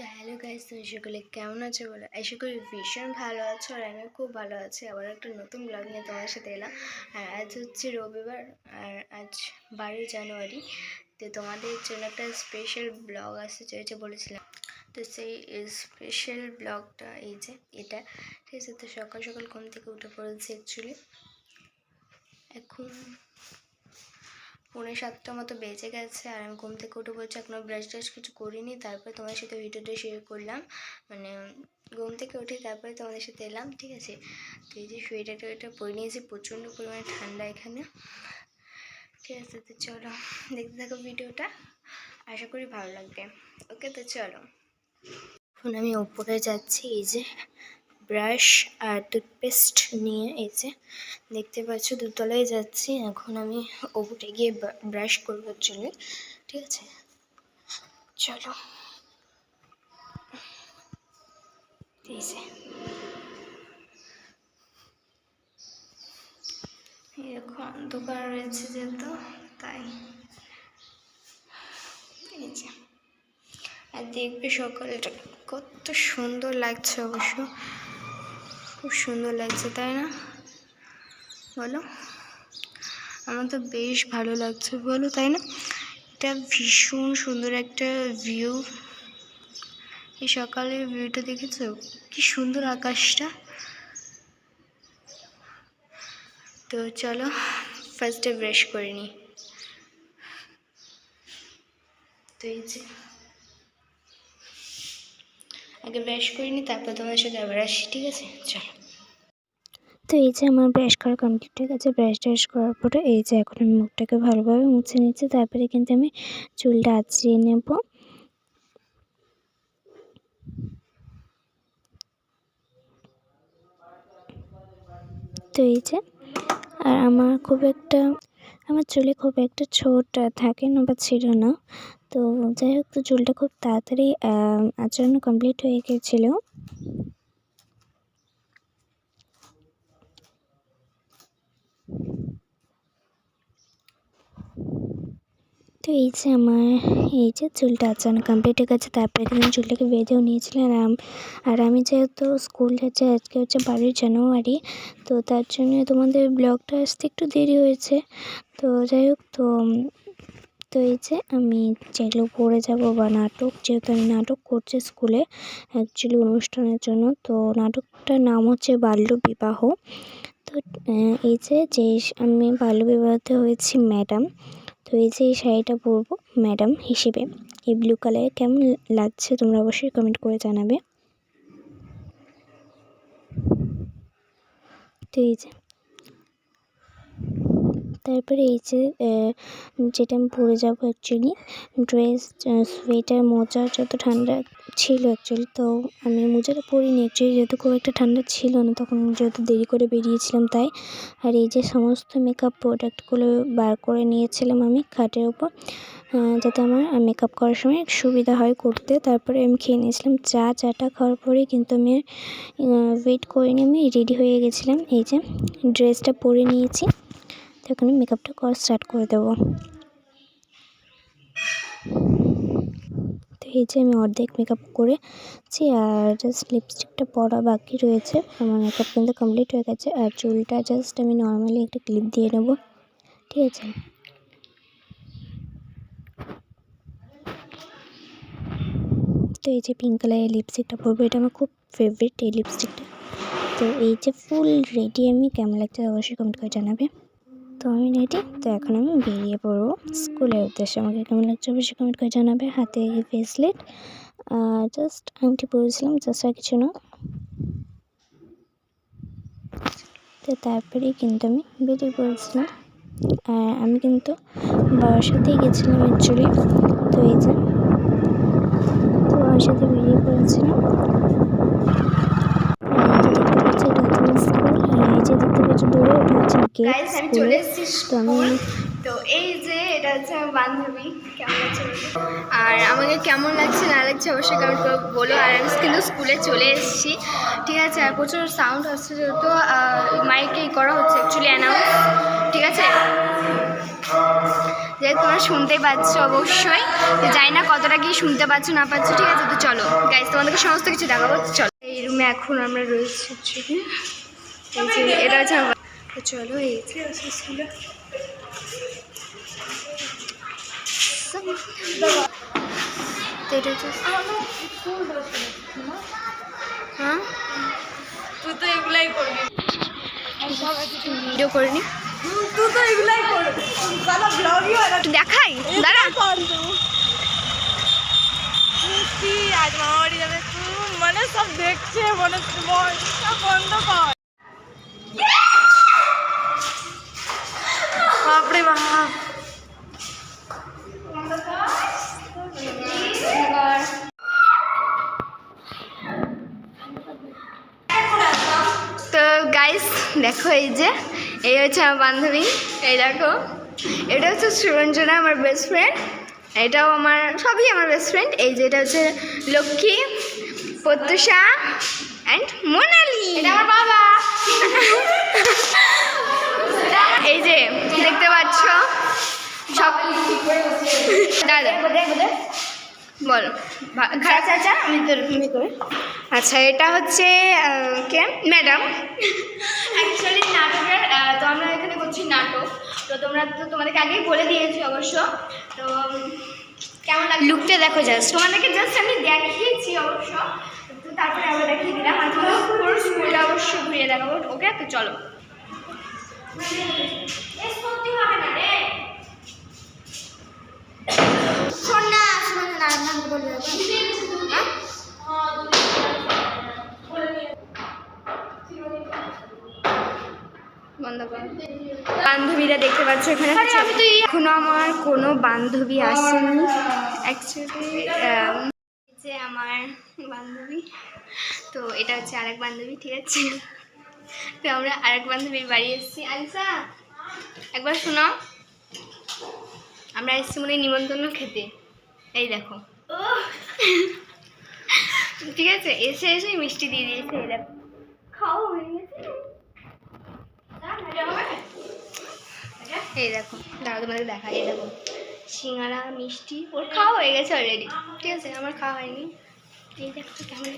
তো hello guys, তুমি সকলে কেমন আছো বলো? আশা করি ভীষণ ভালো আছো আর আমি খুব ভালো আছি। আবার একটা নতুন ব্লগ নিয়ে তোমার সাথে এলাম। আর আজ হচ্ছে রবিবার, আর আজ বারোই জানুয়ারি। তো তোমাদের জন্য একটা স্পেশাল ব্লগ আসতে চলেছে বলেছিলাম। তো সেই স্পেশাল ব্লগটা এই যে এটা, ঠিক আছে? তো সকাল সকাল ঘুম থেকে উঠে পড়েছি অ্যাকচুয়ালি এখন পৌনে সাতটা মতো বেজে গেছে আর আমি ঘুম থেকে উঠে বলছি এখনও ব্রাশ ট্রাশ কিছু করিনি। তারপরে তোমার সাথে ভিডিওটা শেয়ার করলাম। মানে ঘুম থেকে উঠে তারপরে তোমাদের সাথে এলাম, ঠিক আছে? তো এই যে সোয়েটার টোয়েটার পরে নিয়েছি, প্রচণ্ড পরিমাণে ঠান্ডা এখানে। ঠিক আছে, তো চলো, দেখতে থাকো ভিডিওটা আশা করি ভালো লাগবে। ওকে, তো চলো। এখন আমি ওপরে যাচ্ছি, এই যে ব্রাশ আর টুথপেস্ট নিয়ে যে দেখতে পাচ্ছ দুতলায় যাচ্ছি। এখন আমি ওপরে গিয়ে ব্রাশ করবার জন্য। ঠিক আছে? চলো। এরকম অন্ধকার রয়েছে যেহেতু, তাই। যে। আর দেখবে সকালটা কত সুন্দর লাগছে অবশ্য। খুব সুন্দর লাগছে, তাই না? বলো। আমার তো বেশ ভালো লাগছে, বলো, তাই না? এটা ভীষণ সুন্দর একটা ভিউ এই সকালের ভিউটা দেখেছ? কি সুন্দর আকাশটা। তো চলো ফার্স্টে ব্রাশ করে নিই। তো এই যে আগে ব্রাশ করে নিই তারপর তোমার সাথে আবার আসি, ঠিক আছে? চলো। তো এই যে আমার ব্রাশ করা কমপ্লিট হয়ে গেছে ব্রাশ ট্রাশ করার পরে এই যে এখন আমি মুখটাকে ভালোভাবে মুছে নিচ্ছি, তারপরে কিন্তু আমি চুলটা আঁচড়িয়ে নেব। তো এই যে, আর আমার খুব একটা, আমার চুলে খুব একটা ছোট থাকে না বা ছিল না তো যাই হোক, তো চুলটা খুব তাড়াতাড়ি আচরণ কমপ্লিট হয়ে গিয়েছিল। তো এই যে আমার, এই যে চুলটা আচানো কমপ্লিট হয়ে গেছে, তারপরে কিন্তু চুলটাকে বেঁধেও নিয়েছিলাম আর আমি যেহেতু স্কুল যাচ্ছি, আজকে হচ্ছে বারোই জানুয়ারি, তো তার জন্য তোমাদের ব্লগটা আসতে একটু দেরি হয়েছে। তো যাই হোক, তো তো এই যে আমি যেগুলো পড়ে যাব বা নাটক, যেহেতু আমি নাটক করছি স্কুলে অ্যাকচুয়ালি অনুষ্ঠানের জন্য, তো নাটকটার নাম হচ্ছে বাল্যবিবাহ তো এই যে যে আমি বাল্যবিবাহতে হয়েছি ম্যাডাম তো এই যে এই শাড়িটা পরবো ম্যাডাম হিসেবে। এই ব্লু কালারে কেমন লাগছে তোমরা অবশ্যই কমেন্ট করে জানাবে। তো এই যে তারপরে এই যে যেটা আমি পরে যাব অ্যাকচুয়ালি ড্রেস সোয়েটার মোজা যত ঠান্ডা ছিল অ্যাকচুয়ালি তো আমি মোজাটা পরিনি অ্যাকচুয়ালি যেহেতু খুব একটা ঠান্ডা ছিল না, তখন যেহেতু দেরি করে বেরিয়েছিলাম তাই। আর এই যে সমস্ত মেকআপ প্রোডাক্টগুলো বার করে নিয়েছিলাম আমি খাটের ওপর যাতে আমার মেকআপ করার সময় সুবিধা হয় করতে। তারপরে আমি খেয়ে নিয়েছিলাম চা, চাটা খাওয়ার পরে কিন্তু আমি ওয়েট করিনি, আমি রেডি হয়ে গেছিলাম। এই যে ড্রেসটা পরে নিয়েছি। এখন মেকআপটা করা স্টার্ট করে দেবো। তো এই যে আমি অর্ধেক মেকআপ করেছি আর জাস্ট লিপস্টিকটা পরা বাকি রয়েছে। আমার মেকআপ কিন্তু কমপ্লিট হয়ে গেছে আর চুলটা জাস্ট আমি নর্মালি একটা ক্লিপ দিয়ে নেব, ঠিক আছে? তো এই যে পিঙ্ক কালারের লিপস্টিকটা পরবো, এটা আমার খুব ফেভারিট এই লিপস্টিকটা তো এই যে ফুল রেডি আমি, কেমন লাগছে অবশ্যই কমেন্ট করে জানাবে। তো আমি রেডি তো এখন আমি বেরিয়ে পড়ব। স্কুলের উদ্দেশ্যে আমাকে কেমন লাগছে অবশ্যই কমেন্ট করে জানাবে। হাতে ব্রেসলেট জাস্ট আংটি পরেছিলাম জাস্ট আর কিছু না। তো তারপরেই কিন্তু আমি বেরিয়ে পড়েছিলাম। আমি কিন্তু বাবার সাথেই গেছিলাম অ্যাকচুয়ালি তো এই যে, তো বাবার সাথে বেরিয়ে পড়েছিলাম আর এই যে দেখতে পাচ্ছি এটা হচ্ছে আমার স্কুল আর এই যে দেখতে পাচ্ছি হচ্ছে গাইস আমি চলে এসেছি তো আমি স্কুল। তো এই যে এটা হচ্ছে আমার বান্ধবী। কেমন লাগছে বলো? আর আমাকে কেমন লাগছে না লাগছে অবশ্যই কমেন্ট করে বলো। আর আমি কিন্তু স্কুলে চলে এসেছি। ঠিক আছে আর প্রচুর সাউন্ড হচ্ছে যেহেতু মাইকেই করা হচ্ছে অ্যাকচুয়ালি অ্যানাউন্স ঠিক আছে? যে তোমরা শুনতেই পাচ্ছ অবশ্যই। জানি না কতটা কি শুনতে পাচ্ছ না পাচ্ছ ঠিক আছে তো চলো। গাইজ তোমাদেরকে সমস্ত কিছু দেখাবো। চলো। এই রুমে এখন আমরা রয়েছি। এই যে এটা হচ্ছে আমার চলো এই তো এটা হচ্ছে হ্যাঁ? তুই তো এগুলাই করবি। ভিডিও করিনি। তুই তো এগুলাই করবি। সালা ব্লগই না। একটু দেখাই দাঁড়া। আজ মামা বাড়ি যাবে মানে সব দেখছে মনে বন্ধ কর। এই যে এই হচ্ছে আমার বান্ধবী। এই দেখো এটা হচ্ছে সুরঞ্জনা আমার বেস্ট ফ্রেন্ড এটাও আমার সবই আমার বেস্ট ফ্রেন্ড এই যে এটা হচ্ছে লক্ষ্মী প্রত্যুষা অ্যান্ড মোনালি। এটা আমার বাবা। এই যে দেখতে পাচ্ছ? সব দাদা। বলো। খারাপ চাচা আমি তোর তুমি করে। আচ্ছা এটা হচ্ছে কে? ম্যাডাম। অ্যাকচুয়ালি নাটকের তো আমরা এখানে করছি নাটক। তো তোমরা তো তোমাদেরকে আগেই বলে দিয়েছি অবশ্য। তো কেমন লাগে লুকটা দেখো জাস্ট তোমাদেরকে জাস্ট আমি দেখিয়েছি অবশ্য। তো তারপরে আবার দেখিয়ে দিলাম। আর তোমার পুরো স্কুলটা অবশ্য ঘুরিয়ে দেখাবো ওকে? তো চলো। শোন না শোন না নাম বলবে হ্যাঁ বন্ধ কর। বান্ধবীরা দেখতে পাচ্ছ এখানে। এখনও আমার কোনো বান্ধবী আসেনি। অ্যাকচুয়ালি যে আমার বান্ধবী। তো এটা হচ্ছে আরেক বান্ধবী ঠিক আছে? তো আমরা আরেক বান্ধবীর বাড়ি এসেছি। আলিসা একবার শোনো আমরা এসেছি মনে নিমন্ত্রণ খেতে। এই দেখো। ঠিক আছে এসে এসে মিষ্টি দিয়ে দিয়েছে এই দেখো। খাও হয়ে গেছে। এই দেখো দাঁড়া তোমাদের দেখা এই দেখো। সিঙ্গারা মিষ্টি ওর খাওয়া হয়ে গেছে অলরেডি ঠিক আছে আমার খাওয়া হয়নি। এই দেখো কেমন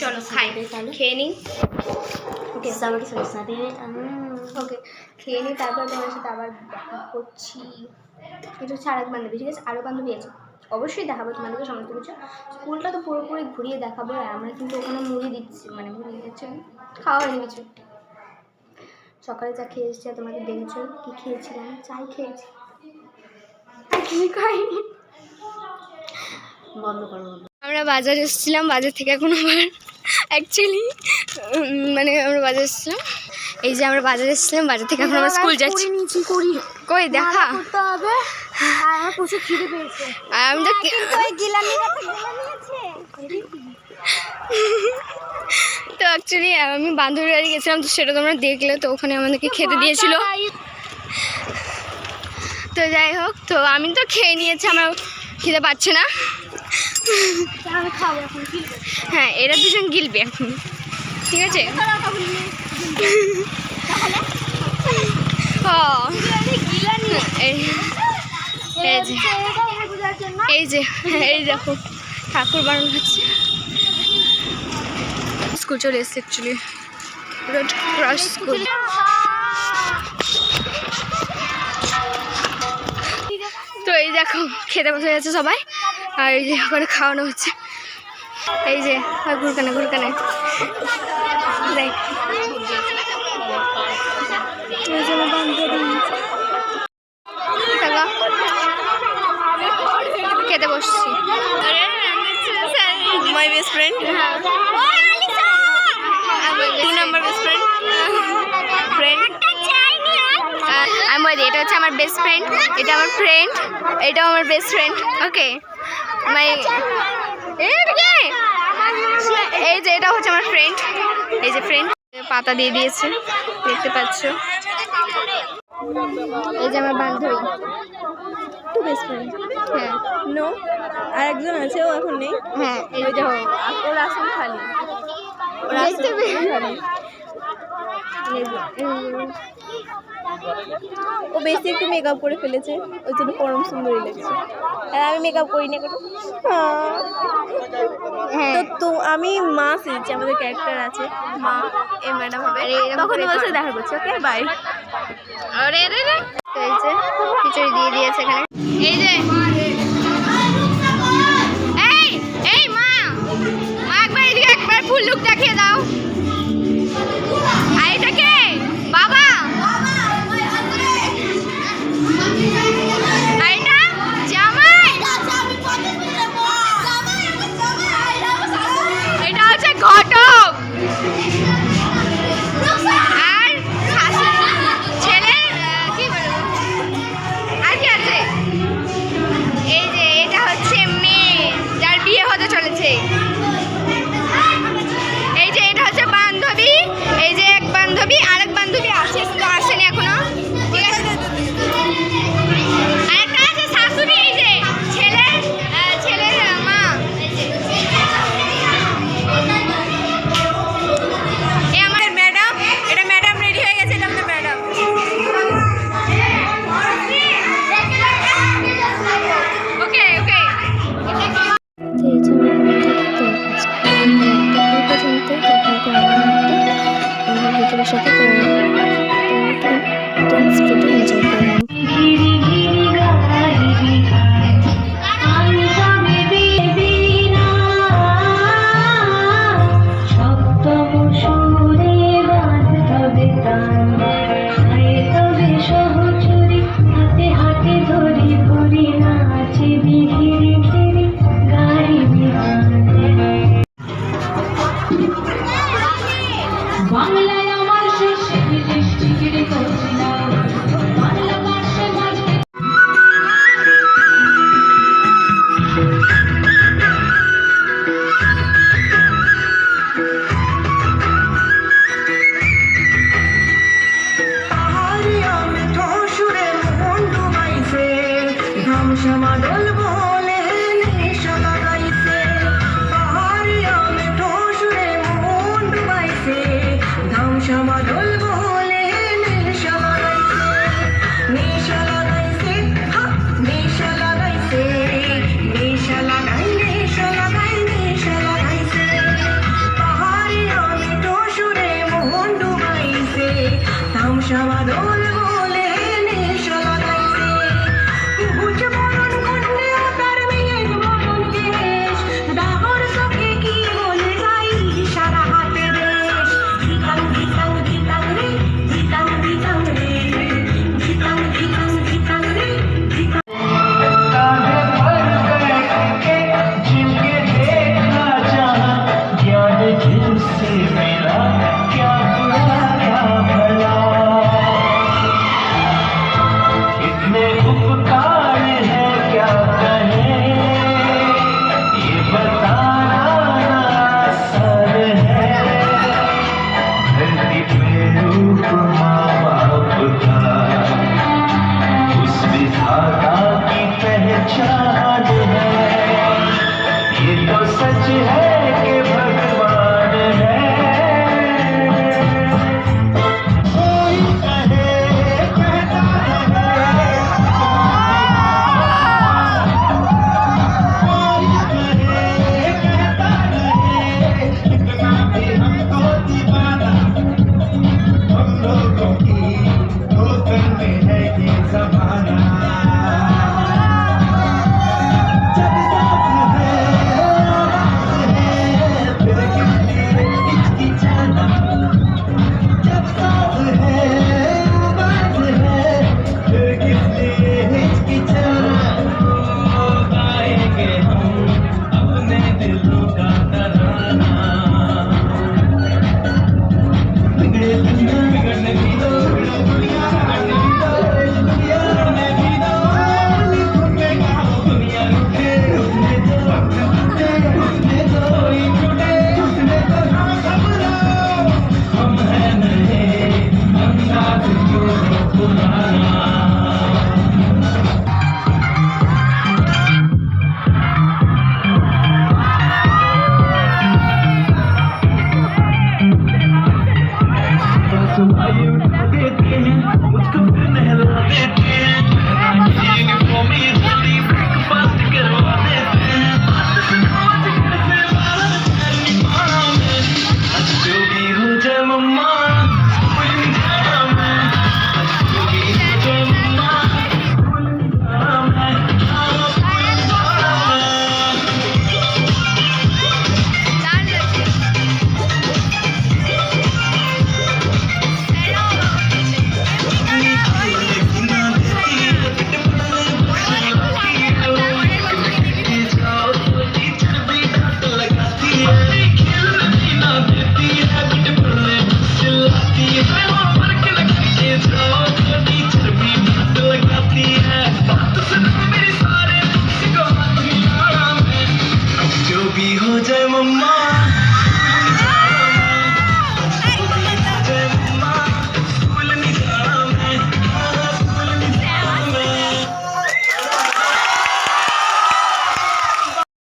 চলো খাই। খেয়ে নিই। ওকে ওকে খেয়ে নিই তারপর তোমার সাথে আবার দেখা করছি। এটা হচ্ছে আরেক বান্ধবী, ঠিক আছে? আরও বান্ধবী আছে। অবশ্যই দেখাবো তোমাদেরকে সমস্ত কিছু। স্কুলটা তো পুরোপুরি ঘুরিয়ে দেখাবো, আর আমরা কিন্তু ওখানে মুড়ি দিচ্ছি মানে মুড়ি দিচ্ছে খাওয়া হয়নি কিছু। সকালে যা খেয়ে এসেছি আর তোমাকে দেখেছ কী খেয়েছিলাম? চাই খেয়েছি। আর খাইনি। বন্ধ করো আমরা বাজার এসেছিলাম, বাজার থেকে এখন আবার অ্যাকচুয়ালি মানে আমরা বাজার এসেছিলাম। এই যে আমরা বাজারে এসেছিলাম বাজার থেকে এখন আমরা স্কুল যাচ্ছি। কই দেখা। আমি তো তো অ্যাকচুয়ালি আমি বান্ধবীর বাড়ি গেছিলাম তো সেটা তোমরা দেখলে তো ওখানে আমাদেরকে খেতে দিয়েছিল। তো যাই হোক তো আমি তো খেয়ে নিয়েছি আমার খিদে পাচ্ছে না। হ্যাঁ এরা দুজন গিলবে এখন। ঠিক আছে? এই যে, এই দেখো, ঠাকুর বানানো হচ্ছে। স্কুল চলে এসছে অ্যাকচুয়ালি রোড ক্রস স্কুল। তো এই দেখো, খেতে বসে গেছে সবাই। আর এই যে ওখানে খাওয়ানো হচ্ছে। এই যে ঘুরকানে ঘুরকানে খেতে বসছি। My best friend two number best friend friend আমি বলি এটা হচ্ছে আমার বেস্ট ফ্রেন্ড এটা আমার ফ্রেন্ড এটাও আমার বেস্ট ফ্রেন্ড ওকে মাই এই যে এটা হচ্ছে আমার ফ্রেন্ড এই যে ফ্রেন্ড পাতা দিয়ে দিয়েছে। দেখতে পাচ্ছ? এই যে আমার বান্ধবী। টু বেস্ট ফ্রেন্ড হ্যাঁ। নো আর একজন আছে ও এখন নেই। হ্যাঁ এই যে। ওর আসন খালি। দেখতে খালি। এই যে- এই যে- ও বেশি একটু মেকআপ করে ফেলেছে ওই জন্য পরম সুন্দরী লাগছে। আর আমি মেকআপ করি না কোনো? তো আমি মা সেজেছি আমাদের ক্যারেক্টার আছে মা এ ম্যাডাম হবে। তখন তোমার সাথে দেখা করছি ওকে বাই আরে রে রে। তো এই যে খিচুড়ি দিয়ে দিয়েছে এখানে। এই যে। এই এই মা। মা একবার এদিকে একবার ফুল লুক দেখিয়ে দাও।